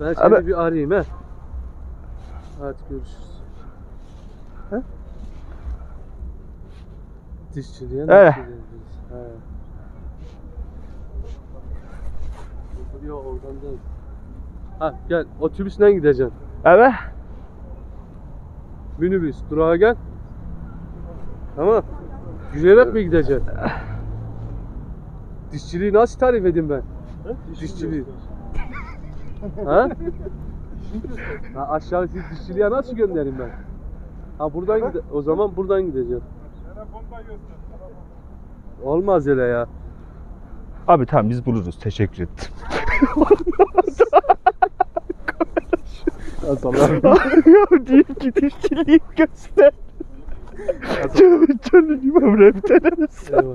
Ben seni Abi- bir arayayım he. Hadi görüşürüz. He? Dişçiliğe He. nasıl geleceğiz? He. Yok oradan değil. Ha gel otobüsle gideceksin. Evet. Minibüs durağa gel. Tamam. Yürüyerek mi gideceksin? Dişçiliği nasıl tarif edeyim ben? Dişçiliği. Ha? ha aşağı siz dişçiliğe nasıl göndereyim ben? Ha buradan gide o zaman buradan gideceğim. Olmaz öyle ya. Abi tamam biz buluruz. Teşekkür ettim. ya deyip gidişçiliği göster. Canım rehberimiz. Eyvah.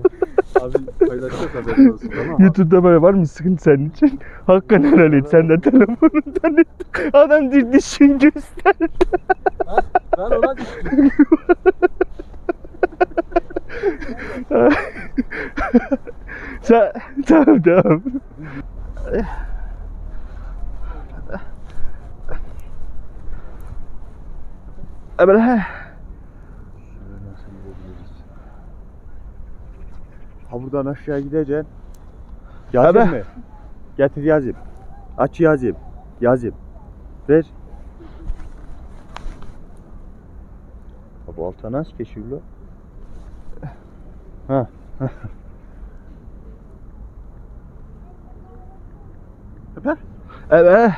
Abi paylaşacak haberin olsun tamam YouTube'da böyle var mı sıkıntı senin için? Hakkını helal et. Sen de telefonundan et. Adam bir dişini göster. Ben ona dişçiyim. Sen tamam tamam. Emre he. Ha buradan aşağı gideceksin. Yazayım Abi. mı? Getir yazayım. Aç yazayım. Yazayım. Ver. Ha bu alta nasıl geçiyor lan? Ha. Öper. Evet.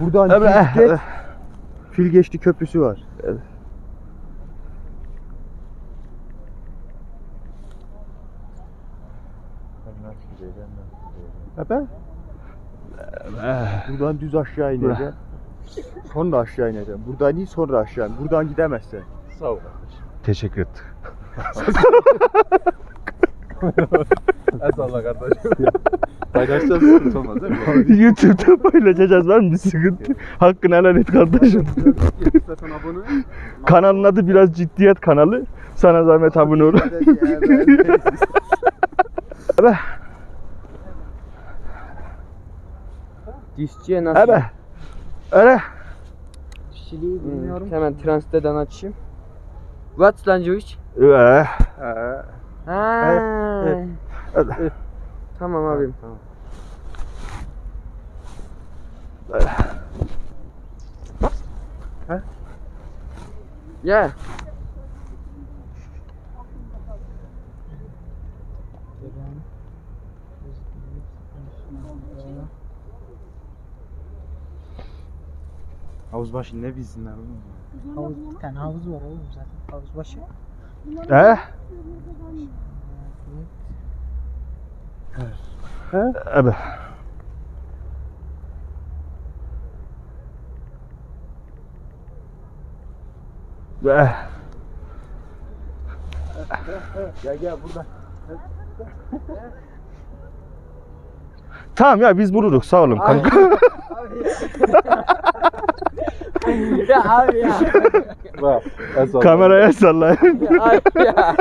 Buradan Emre. düz geç. Fil geçti köprüsü var. Öper. Buradan düz aşağı ineceğim. Sonra aşağı ineceğim. Buradan iyi sonra aşağı. Buradan gidemezsen. Sağ ol. Teşekkür ettim. Eyvallah kardeşim. Paylaşacağız sıkıntı olmaz değil mi? YouTube'da paylaşacağız var mı sıkıntı? Hakkını helal et kardeşim. Zaten abone. Kanalın adı biraz ciddiyet kanalı. Sana zahmet abone ol. Evet. Dişçiye nasıl? Evet. Öyle. Dişçiliği bilmiyorum. Hemen transiteden açayım. What's language? Evet. Ha. Evet. Tamam abim. Tamam. Ya. Havuz başı ne bilsinler oğlum. Havuz, bir tane havuz var oğlum zaten. Havuz başı. He? Evet. Eh. Gel gel burada. Tamam ya biz buluruz sağ olun kanka. ya abi ya. Bak. Kameraya sallayın. ya abi ya.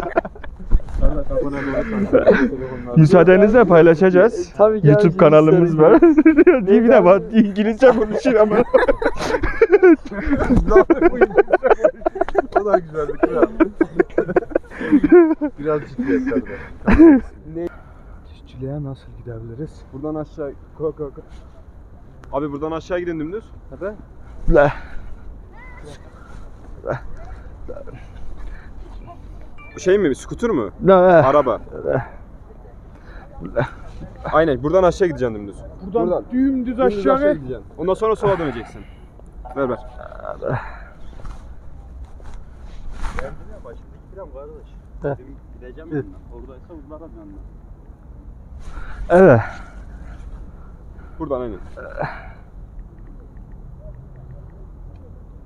Müsaadenizle paylaşacağız. Tabii ki YouTube kanalımız var. Dibine bak İngilizce konuşuyor ama. O da güzeldi kral. Biraz ciddiyet tabii. İşçiliğe nasıl gidebiliriz? Buradan aşağı ko ko ko. Abi buradan aşağı gidin dümdüz. Tabii. La. Şey mi? Skuter mü? Araba. Aynen buradan aşağı gideceksin dümdüz. Buradan, dümdüz Dümdüz aşağı. aşağı gideceksin. Ondan sonra sola döneceksin. Ver ver. Evet. Buradan aynen.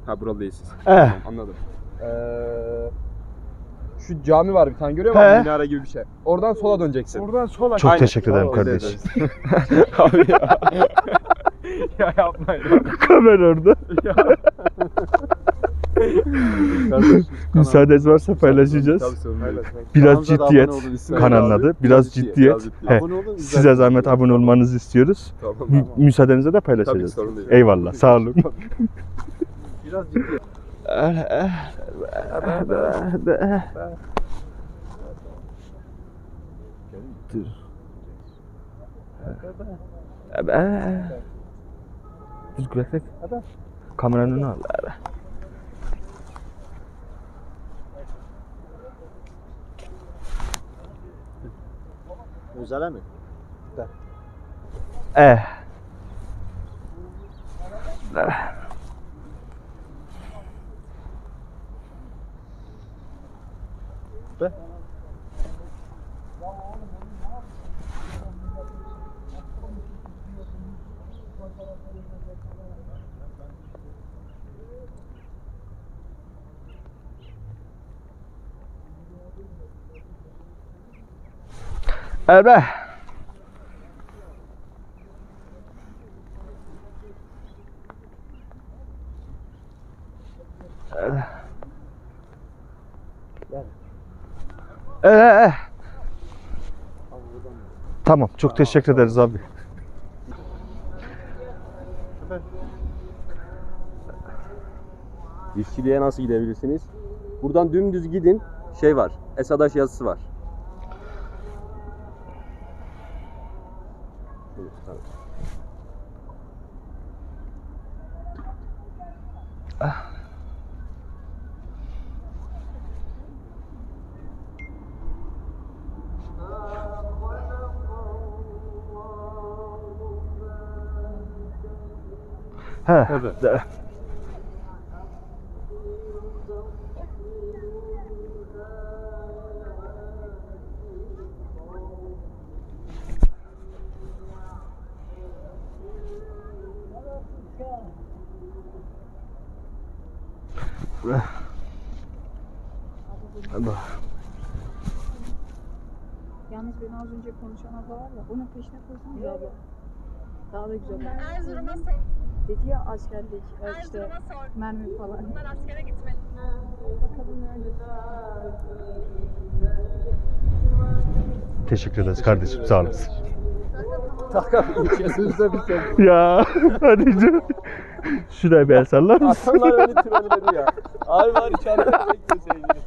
Ha buralı değilsiniz. Eh. Anladım. Ee, şu cami var bir tane görüyor He. musun? Minare gibi bir şey. Oradan sola döneceksin. Oradan sola. Çok Aynen. teşekkür ederim Tamam, kardeş. Abi ya. ya yapmayın. Kamera orada. Müsaadeniz varsa paylaşacağız. Tabii sorun değil. Biraz Kanalımıza da ciddiyet. abone olun Kanalın abi. adı. Biraz ciddiyet. He. Abone olun. Size zahmet abone olmanızı istiyoruz. Tamam. Mü- müsaadenizle de Tabii paylaşacağız. sorun değil. Eyvallah. Sağ olun. Biraz ciddi. Dur kulaklık. Kameranın önüne al. Özele mi? Eh. Evet. Ee, Tamam, çok teşekkür ederiz abi. Dişçiliğe nasıl gidebilirsiniz? Buradan dümdüz gidin. Şey var. Esadaş yazısı var. Evet, tamam. He. Evet. De- Yalnız beni az önce konuşan abla var ya, onun peşine koysanız abla. Daha da güzel olur. Erzurum'a sor. Dedi ya askerlik, e, işte Erzurum'a sor. mermi falan. Bunlar askere gitmeli. Bakalım nerede? Teşekkür ederiz kardeşim, sağ olasın. Sözde bir sen. Ya, hadi canım. Şuraya bir el sallar mısın? Aslanlar öyle treni dedi ya. Ay var içeride bekliyor seni.